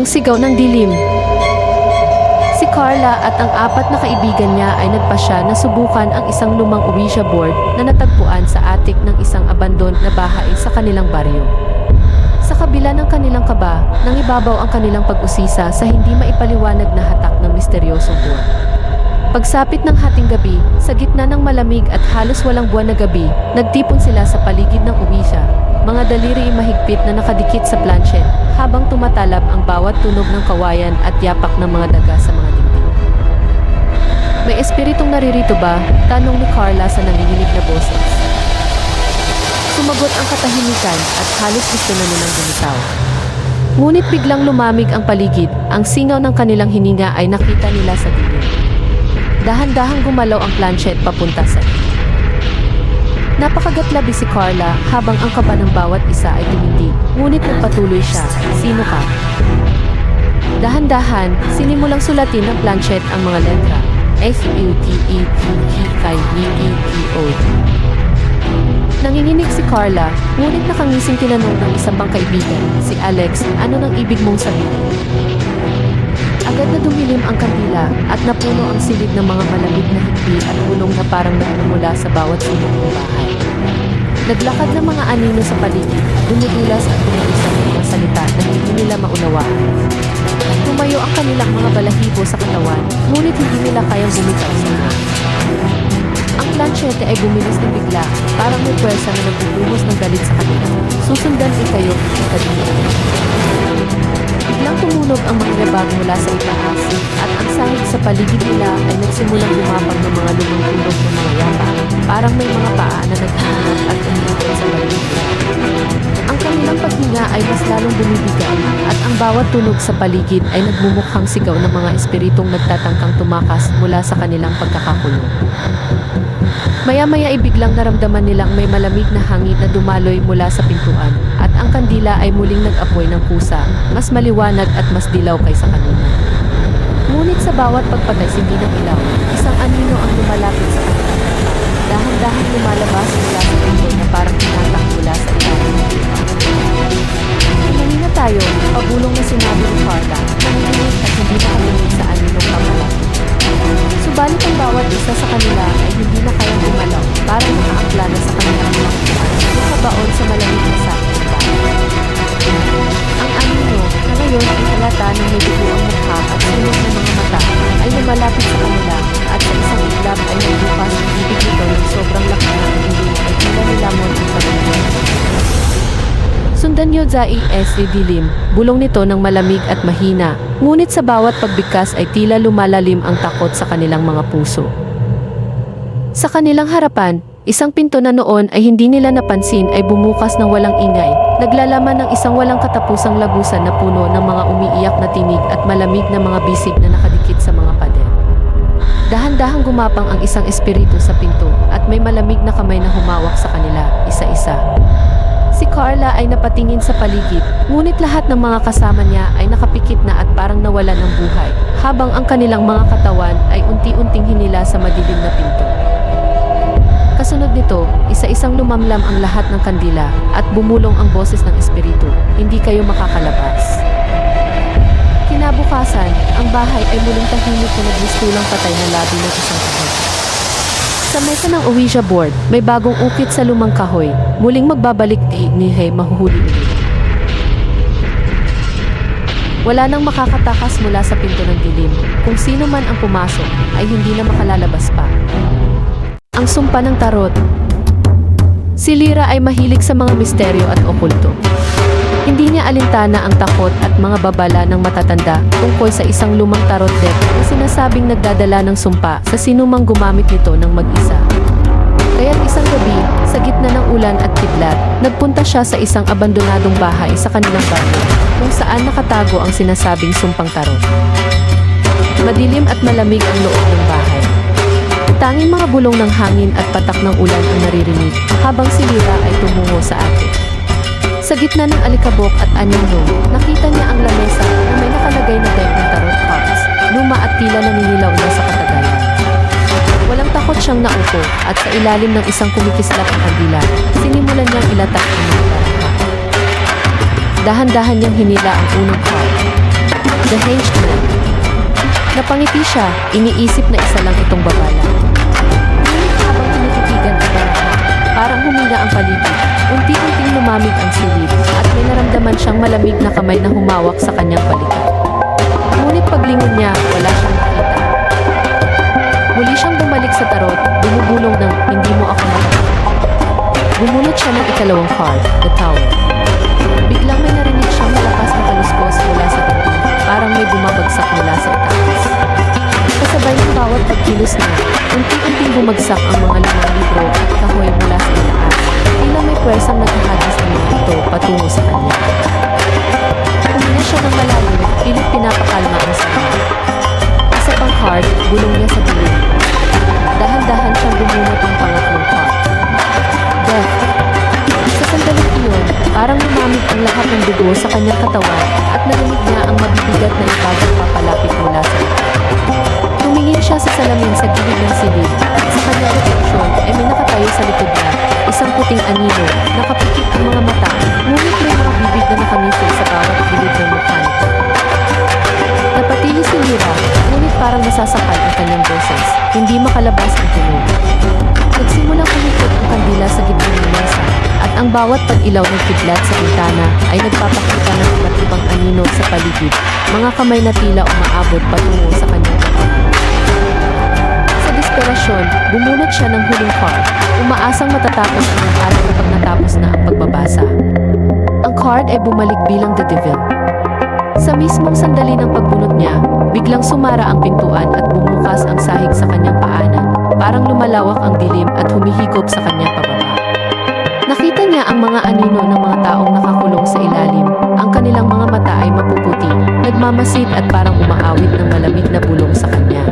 Ang sigaw ng dilim. Si Carla at ang apat na kaibigan niya ay nagpasya na subukan ang isang lumang Ouija board na natagpuan sa atik ng isang abandon na bahay sa kanilang baryo. Sa kabila ng kanilang kaba, nangibabaw ang kanilang pag-usisa sa hindi maipaliwanag na hatak ng misteryosong board. Pagsapit ng hating gabi, sa gitna ng malamig at halos walang buwan na gabi, nagtipon sila sa paligid ng Ouija. Mga daliri mahigpit na nakadikit sa planshet, habang tumatalab ang bawat tunog ng kawayan at yapak ng mga daga sa mga dingding. May espiritong naririto ba? Tanong ni Carla sa nanginginig na boses. Sumagot ang katahimikan at halos gusto na nilang bumitaw. Ngunit biglang lumamig ang paligid, ang singaw ng kanilang hininga ay nakita nila sa dilim. Dahan-dahang gumalaw ang planchet papunta sa Napakagatlabi si Carla habang ang kaba ng bawat isa ay tumindi. Ngunit nagpatuloy siya. Sino ka? Dahan-dahan, sinimulang sulatin ng planchet ang mga letra. S-U-T-E-T-T-K-E-E-T-O Nanginginig si Carla, ngunit nakangising tinanong ng isa pang kaibigan, si Alex, ano nang ibig mong sabihin? Agad na dumilim ang kandila at napuno ang silid ng mga malamig na higpi at punong na parang nagmumula sa bawat sulok ng bahay. Naglakad ng mga anino sa paligid, dumudulas at dumudusan ng mga salita na hindi nila maunawaan. Tumayo ang kanilang mga balahibo sa katawan, ngunit hindi nila kayang bumitaw sa mga. Ang planchete ay bumilis na bigla, parang may pwersa na nagbubuhos ng galit sa kanila. Susundan ni kayo, kadilian. Biglang tumunog ang rebag mula sa itaas at ang sahig sa paligid nila ay nagsimulang lumapag ng mga lumang tunog ng mga yapa. Parang may mga paa na naghahanap at umukol sa paligid. Ang kanilang paghinga ay mas lalong bumibigat at ang bawat tunog sa paligid ay nagmumukhang sigaw ng mga espiritong nagtatangkang tumakas mula sa kanilang pagkakakulong. Maya-maya ay biglang naramdaman nilang may malamig na hangin na dumaloy mula sa pintuan at ang kandila ay muling nag-apoy ng kusa, mas maliwanag at mas dilaw kaysa kanina. Ngunit sa bawat pagpatay-sindi ng ilaw, isang anino ang lumalapit sa kanila. Dahan-dahan lumalabas mula sa pinto na parang tinatak mula sa ilalim ng lupa. Tumingin na tayo, pabulong na sinabi ni Carla, nanginginig at Sa ES dilim, bulong nito ng malamig at mahina, ngunit sa bawat pagbigkas ay tila lumalalim ang takot sa kanilang mga puso. Sa kanilang harapan, isang pinto na noon ay hindi nila napansin ay bumukas ng walang ingay, naglalaman ng isang walang katapusang lagusan na puno ng mga umiiyak na tinig at malamig na mga bisig na nakadikit sa mga pader. Dahan-dahang gumapang ang isang espiritu sa pinto at may malamig na kamay na humawak sa kanila, isa-isa. Si Carla ay napatingin sa paligid, ngunit lahat ng mga kasama niya ay nakapikit na at parang nawala ng buhay, habang ang kanilang mga katawan ay unti-unting hinila sa madilim na pinto. Kasunod nito, isa-isang lumamlam ang lahat ng kandila at bumulong ang boses ng espiritu, hindi kayo makakalabas. Kinabukasan, ang bahay ay muling tahimik na nagmistulang patay na labi ng isang kahoy. Sa mesa ng Ouija board, may bagong ukit sa lumang kahoy. Muling magbabalik ni Hey mahuhuli ulit. Wala nang makakatakas mula sa pinto ng dilim. Kung sino man ang pumasok, ay hindi na makalalabas pa. Ang sumpa ng tarot. Si Lira ay mahilig sa mga misteryo at okulto. Hindi niya alintana ang takot at mga babala ng matatanda tungkol sa isang lumang tarot deck na sinasabing nagdadala ng sumpa sa sinumang gumamit nito ng mag-isa. Kaya't isang gabi, sa gitna ng ulan at kidlat, nagpunta siya sa isang abandonadong bahay sa kanilang baryo, kung saan nakatago ang sinasabing sumpang tarot. Madilim at malamig ang loob ng bahay. Tanging mga bulong ng hangin at patak ng ulan ang naririnig habang si Lira ay tumungo sa atin. Sa gitna ng alikabok at anyong nakita niya ang lamesa na may nakalagay na deck ng tarot cards, luma at tila naninilaw na sa katagalan. Walang takot siyang naupo at sa ilalim ng isang kumikislap na kandila, sinimulan niyang ilatak ang mga. Dahan-dahan niyang hinila ang unang card. The Hanged Man. Napangiti siya, iniisip na isa lang itong babala. Ngunit habang tinititigan ang baraha, parang huminga ang paligid. Unti-unting lumamig ang silid at may naramdaman siyang malamig na kamay na humawak sa kanyang balikat. Ngunit paglingon niya, wala siyang nakita. Muli siyang bumalik sa tarot, bumubulong ng hindi mo ako makita. Bumunot siya ng ikalawang card, the tower. Biglang may narinig siyang malakas na kaluskos mula sa dingding, parang may bumabagsak mula sa itaas. Kasabay ng bawat pagkilos niya, unti-unting bumagsak ang mga limang libro at kahoy mula sa itaas. Tila may pwersang naghahagis ng mga ito patungo sa kanya. Huminga siya ng malalim, pilit pinapakalma ang sarili. Isa pang card, bulong niya sa dilim. Dahan-dahan siyang bumunot ng pangatlong card. Death. Sa sandaling iyon, parang lumamig ang lahat ng dugo sa kanyang katawan at narinig niya ang mabibigat na ibagang salamin sa gilid ng silid sa kanyang refleksyon ay may nakatayo sa likod niya, isang puting anino, nakapikit ang mga mata, ngunit may mga bibig na nakangisi sa bawat gilid ng mukha nito. Napatili si Mira, ngunit parang nasasakal ang kanyang boses, hindi makalabas ang tunog. Nagsimulang umikot ang kandila sa gitna ng mesa, at ang bawat pag-ilaw ng kidlat sa bintana ay nagpapakita ng iba't ibang anino sa paligid, mga kamay na tila umaabot patungo sa. Sa desperasyon, bumunot siya ng huling card, umaasang matatapos ang lahat kapag natapos na ang pagbabasa. Ang card ay bumalik bilang The Devil. Sa mismong sandali ng pagbunot niya, biglang sumara ang pintuan at bumukas ang sahig sa kanyang paanan. Parang lumalawak ang dilim at humihigop sa kanyang pababa. Nakita niya ang mga anino ng mga taong nakakulong sa ilalim. Ang kanilang mga mata ay mapuputi, nagmamasid at parang umaawit ng malamig na bulong sa kanya.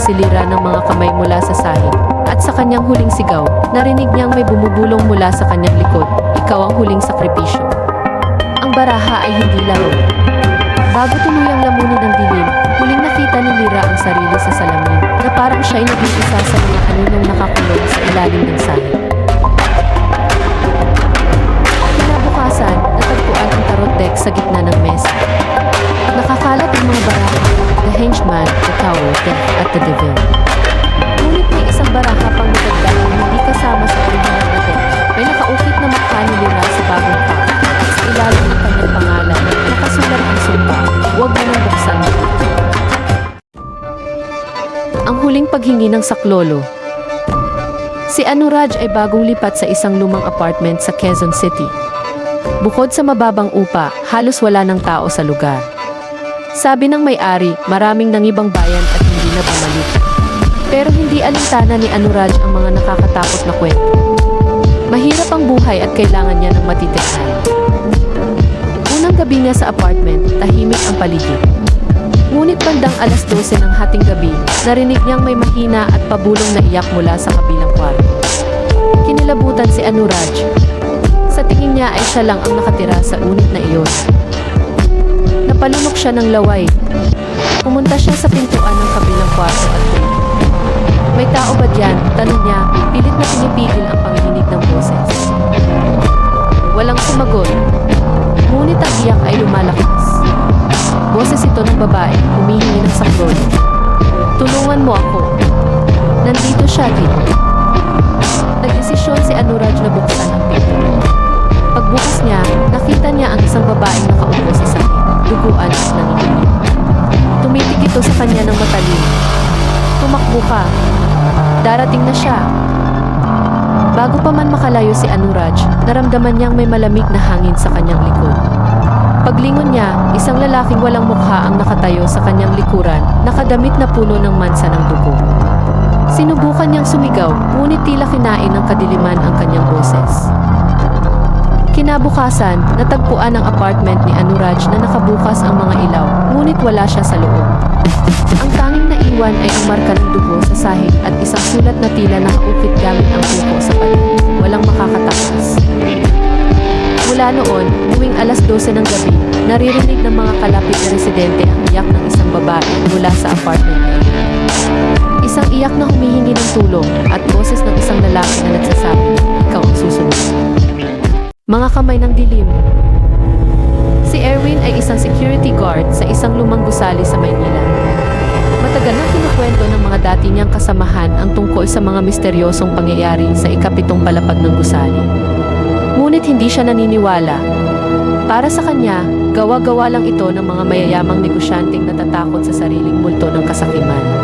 Nagsimulang hilahin pababa si Lira ng mga kamay mula sa sahig. At sa kanyang huling sigaw, narinig niyang may bumubulong mula sa kanyang likod. Ikaw ang huling sakripisyo. Ang baraha ay hindi laro. Bago tuluyang lamunin ng dilim, huling nakita ni Lira ang sarili sa salamin na parang siya'y naging isa sa mga aninong nakakulong sa ilalim ng sahig. Kinabukasan, natagpuan ang tarot deck sa gitna ng mesa. Nakakalat ang mga baraha, henchman, the tower, death, at the devil. Ngunit may isang baraha pang natagda na hindi kasama sa original na deck. May nakaukit na mukha ni sa bagong pack at sa ilalim ng kanyang pangalan, nakasulat ang sumpa, huwag mo nang buksan. Ang huling paghingi ng saklolo. Si Anuraj ay bagong lipat sa isang lumang apartment sa Quezon City. Bukod sa mababang upa, halos wala ng tao sa lugar. Sabi ng may-ari, maraming nangibang bayan at hindi na bumalik. Pero hindi alintana ni Anuraj ang mga nakakatakot na kwento. Mahirap ang buhay at kailangan niya ng matitirhan. Unang gabi niya sa apartment, tahimik ang paligid. Ngunit bandang alas 12 ng hating gabi, narinig niyang may mahina at pabulong na iyak mula sa kabilang kwarto. Kinilabutan si Anuraj. Sa tingin niya ay siya lang ang nakatira sa unit na iyon. Napalunok siya ng laway. Pumunta siya sa pintuan ng kabilang kwarto at tumingin. May tao ba diyan? Tanong niya, pilit na pinipigil ang panginginig ng boses. Walang sumagot. Ngunit ang iyak ay lumalakas. Boses ito ng babae, humihingi ng saklolo. Tulungan mo ako. Nandito siya dito. Nagdesisyon si Anuraj na buksan ang pinto. Pagbukas niya, nakita niya ang isang babaeng nakaupo sa sakit, duguan at nanginginig. Tumitig ito sa kanya ng matalim. Tumakbo ka. Darating na siya. Bago pa man makalayo si Anuraj, naramdaman niyang may malamig na hangin sa kanyang likod. Paglingon niya, isang lalaking walang mukha ang nakatayo sa kanyang likuran, nakadamit na puno ng mansa ng dugo. Sinubukan niyang sumigaw, ngunit tila kinain ng kadiliman ang kanyang boses. Kinabukasan, natagpuan ang apartment ni Anuraj na nakabukas ang mga ilaw, ngunit wala siya sa loob. Ang tanging naiwan ay ang marka ng dugo sa sahig at isang sulat na tila nakaukit gamit ang kuko sa palit. Walang makakatakas. Mula noon, tuwing alas 12 ng gabi, naririnig ng mga kalapit na residente ang iyak ng isang babae mula sa apartment na. Isang iyak na humihingi ng tulong at boses ng isang lalaki na nagsasabi, ikaw ang susunod. Mga kamay ng dilim. Si Erwin ay isang security guard sa isang lumang gusali sa Maynila. Matagal nang kinukwento ng mga dati niyang kasamahan ang tungkol sa mga misteryosong pangyayari sa ikapitong palapag ng gusali. Ngunit hindi siya naniniwala. Para sa kanya, gawa-gawa lang ito ng mga mayayamang negosyanteng natatakot sa sariling multo ng kasakiman.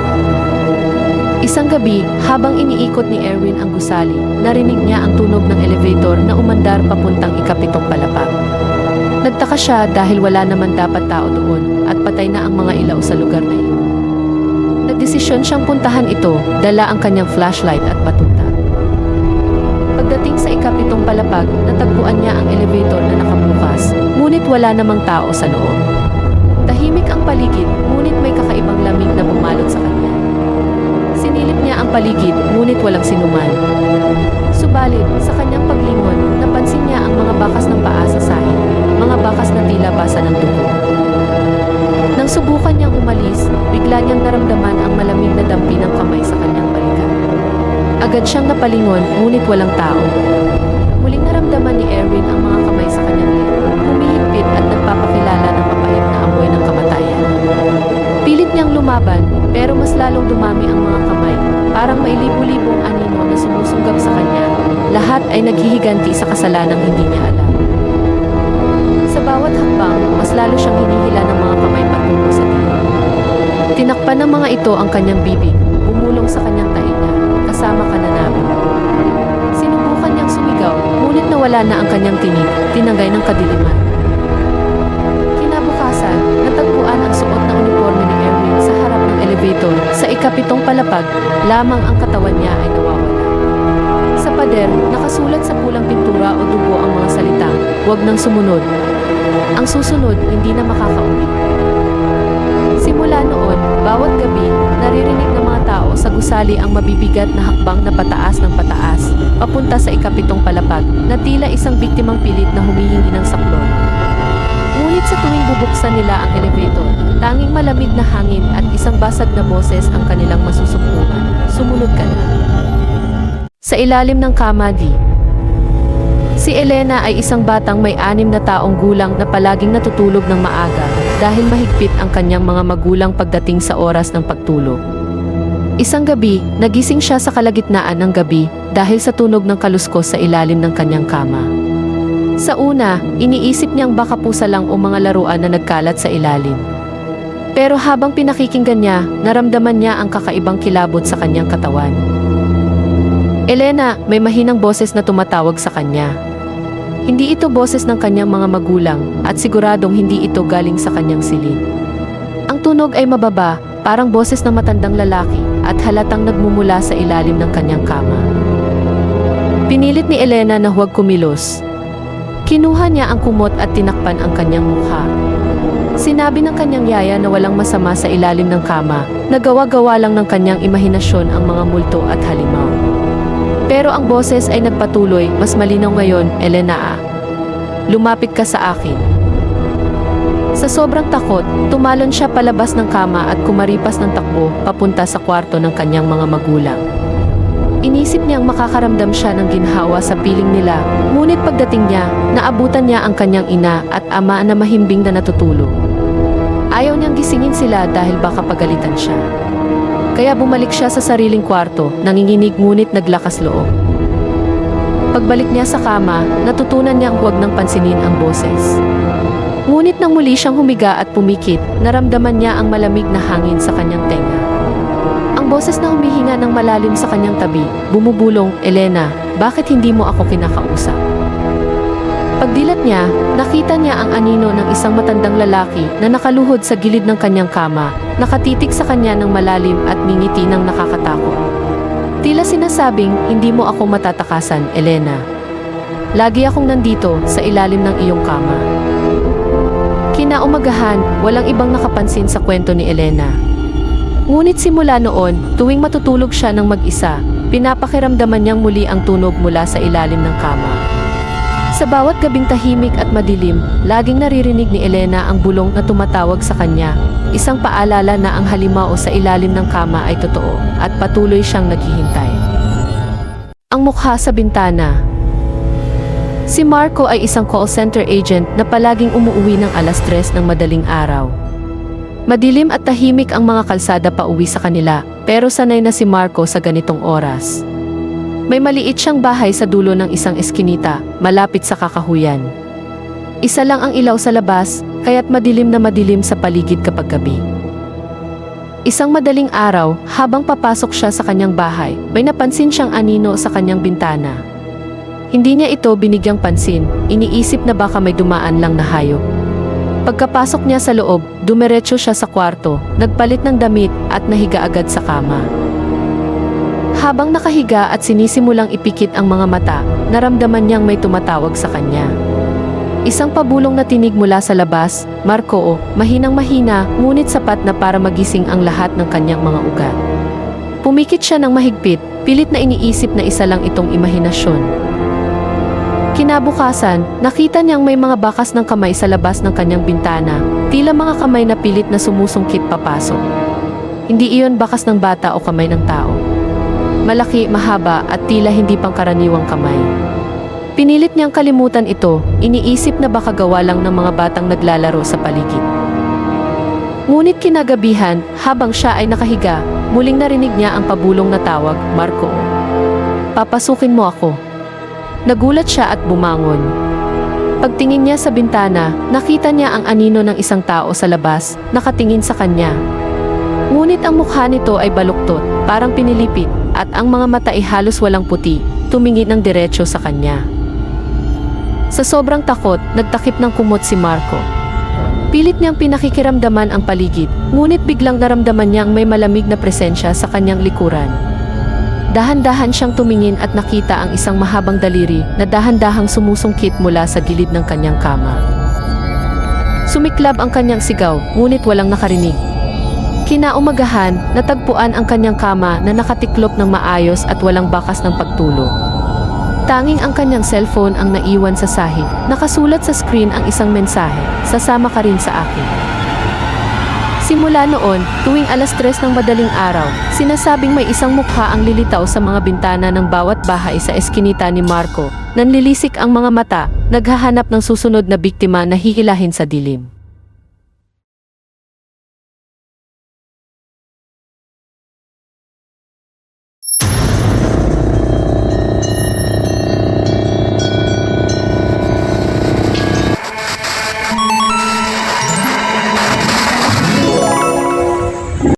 Isang gabi, habang iniikot ni Erwin ang gusali, narinig niya ang tunog ng elevator na umandar papuntang ikapitong palapag. Nagtaka siya dahil wala naman dapat tao doon at patay na ang mga ilaw sa lugar na iyon. Nagdesisyon siyang puntahan ito, dala ang kanyang flashlight at batuta. Pagdating sa ikapitong palapag, natagpuan niya ang elevator na nakabukas, ngunit wala namang tao sa loob. Tahimik ang paligid, ngunit may kakaibang lamig na bumalot sa kanya. Sinilip niya ang paligid, ngunit walang sinuman. Subalit, sa kanyang paglingon, napansin niya ang mga bakas ng paa sa sahig, mga bakas na tila basa ng dugo. Nang subukan niyang umalis, bigla niyang naramdaman ang malamig na dampi ng kamay sa kanyang balikat. Agad siyang napalingon, ngunit walang tao. Muling naramdaman ni Erwin ang mga kamay sa kanyang leeg, humihigpit at nagpapakilala ng mapait na amoy ng kamatayan. Pilit niyang lumaban, pero mas lalong dumami ang mga kamay, parang may libu-libong anino na sumusunggab sa kanya. Lahat ay naghihiganti sa kasalanang hindi niya alam. Sa bawat hakbang, mas lalo siyang hinihila ng mga kamay patungo sa dilim. Tinakpan ng mga ito ang kanyang bibig, bumulong sa kanyang tainga, kasama ka na namin. Sinubukan niyang sumigaw, ngunit nawala na ang kanyang tinig, tinangay ng kadiliman. Elevator. Sa ikapitong palapag, lamang ang katawan niya ay nawawala. Sa pader, nakasulat sa pulang pintura o dugo ang mga salita, huwag nang sumunod. Ang susunod, hindi na makakauwi. Simula noon, bawat gabi, naririnig ng mga tao sa gusali ang mabibigat na hakbang na pataas ng pataas, papunta sa ikapitong palapag, na tila isang biktimang pilit na humihingi ng saklon. Ngunit sa tuwing bubuksan nila ang elevator, tanging malamig na hangin at isang basag na boses ang kanilang masusumpungan. Sumunod ka na. Sa ilalim ng kama di. Si Elena ay isang batang may anim na taong gulang na palaging natutulog ng maaga dahil mahigpit ang kanyang mga magulang pagdating sa oras ng pagtulog. Isang gabi, nagising siya sa kalagitnaan ng gabi dahil sa tunog ng kaluskos sa ilalim ng kanyang kama. Sa una, iniisip niyang baka pusa lang o mga laruan na nagkalat sa ilalim. Pero habang pinakikinggan niya, naramdaman niya ang kakaibang kilabot sa kanyang katawan. Elena, may mahinang boses na tumatawag sa kanya. Hindi ito boses ng kanyang mga magulang at siguradong hindi ito galing sa kanyang silid. Ang tunog ay mababa, parang boses ng matandang lalaki at halatang nagmumula sa ilalim ng kanyang kama. Pinilit ni Elena na huwag kumilos. Kinuha niya ang kumot at tinakpan ang kanyang mukha. Sinabi ng kanyang yaya na walang masama sa ilalim ng kama, nagawa-gawa lang ng kanyang imahinasyon ang mga multo at halimaw. Pero ang boses ay nagpatuloy, mas malinaw ngayon, Elena. Lumapit ka sa akin. Sa sobrang takot, tumalon siya palabas ng kama at kumaripas ng takbo papunta sa kwarto ng kanyang mga magulang. Inisip niyang makakaramdam siya ng ginhawa sa piling nila, ngunit pagdating niya, naabutan niya ang kanyang ina at ama na mahimbing na natutulog. Ayaw niyang gisingin sila dahil baka pagalitan siya. Kaya bumalik siya sa sariling kwarto, nanginginig ngunit naglakas loob. Pagbalik niya sa kama, natutunan niyang huwag nang pansinin ang boses. Ngunit nang muli siyang humiga at pumikit, naramdaman niya ang malamig na hangin sa kanyang tenga. Ang boses na humihinga ng malalim sa kanyang tabi, bumubulong, Elena, bakit hindi mo ako kinakausap? Pagdilat niya, nakita niya ang anino ng isang matandang lalaki na nakaluhod sa gilid ng kanyang kama, nakatitig sa kanya ng malalim at mingiti ng nakakatakot. Tila sinasabing, hindi mo ako matatakasan, Elena. Lagi akong nandito sa ilalim ng iyong kama. Kinaumagahan, walang ibang nakapansin sa kwento ni Elena. Ngunit simula noon, tuwing matutulog siya ng mag-isa, pinapakiramdaman niyang muli ang tunog mula sa ilalim ng kama. Sa bawat gabing tahimik at madilim, laging naririnig ni Elena ang bulong na tumatawag sa kanya, isang paalala na ang halimao sa ilalim ng kama ay totoo at patuloy siyang naghihintay. Ang mukha sa bintana. Si Marco ay isang call center agent na palaging umuuwi ng alas 3 ng madaling araw. Madilim at tahimik ang mga kalsada pa uwi sa kanila, pero sanay na si Marco sa ganitong oras. May maliit siyang bahay sa dulo ng isang eskinita, malapit sa kakahuyan. Isa lang ang ilaw sa labas, kaya't madilim na madilim sa paligid kapag gabi. Isang madaling araw, habang papasok siya sa kanyang bahay, may napansin siyang anino sa kanyang bintana. Hindi niya ito binigyang pansin, iniisip na baka may dumaan lang na hayop. Pagkapasok niya sa loob, dumiretso siya sa kwarto, nagpalit ng damit at nahiga agad sa kama. Habang nakahiga at sinisimulang ipikit ang mga mata, naramdaman niyang may tumatawag sa kanya. Isang pabulong na tinig mula sa labas, Marco, mahinang mahina, ngunit sapat na para magising ang lahat ng kanyang mga ugat. Pumikit siya ng mahigpit, pilit na iniisip na isa lang itong imahinasyon. Kinabukasan, nakita niyang may mga bakas ng kamay sa labas ng kanyang bintana, tila mga kamay na pilit na sumusungkit papasok. Hindi iyon bakas ng bata o kamay ng tao. Malaki, mahaba at tila hindi pangkaraniwang kamay. Pinilit niyang kalimutan ito, iniisip na baka gawa lang ng mga batang naglalaro sa paligid. Ngunit kinagabihan, habang siya ay nakahiga, muling narinig niya ang pabulong na tawag, Marco. Papasukin mo ako. Nagulat siya at bumangon. Pagtingin niya sa bintana, nakita niya ang anino ng isang tao sa labas, nakatingin sa kanya. Ngunit ang mukha nito ay baluktot, parang pinilipit, at ang mga mata ay halos walang puti, tumingin ng diretsyo sa kanya. Sa sobrang takot, nagtakip ng kumot si Marco. Pilit niyang pinakikiramdaman ang paligid, ngunit biglang naramdaman niyang may malamig na presensya sa kanyang likuran. Dahan-dahan siyang tumingin at nakita ang isang mahabang daliri na dahan-dahang sumusungkit mula sa gilid ng kanyang kama. Sumiklab ang kanyang sigaw, ngunit walang nakarinig. Kinaumagahan, natagpuan ang kanyang kama na nakatiklop ng maayos at walang bakas ng pagtulog. Tanging ang kanyang cellphone ang naiwan sa sahig. Nakasulat sa screen ang isang mensahe, sasama ka rin sa akin. Simula noon, tuwing alas tres ng madaling araw, sinasabing may isang mukha ang lilitaw sa mga bintana ng bawat bahay sa eskinita ni Marco. Nanlilisik ang mga mata, naghahanap ng susunod na biktima na hihilahin sa dilim.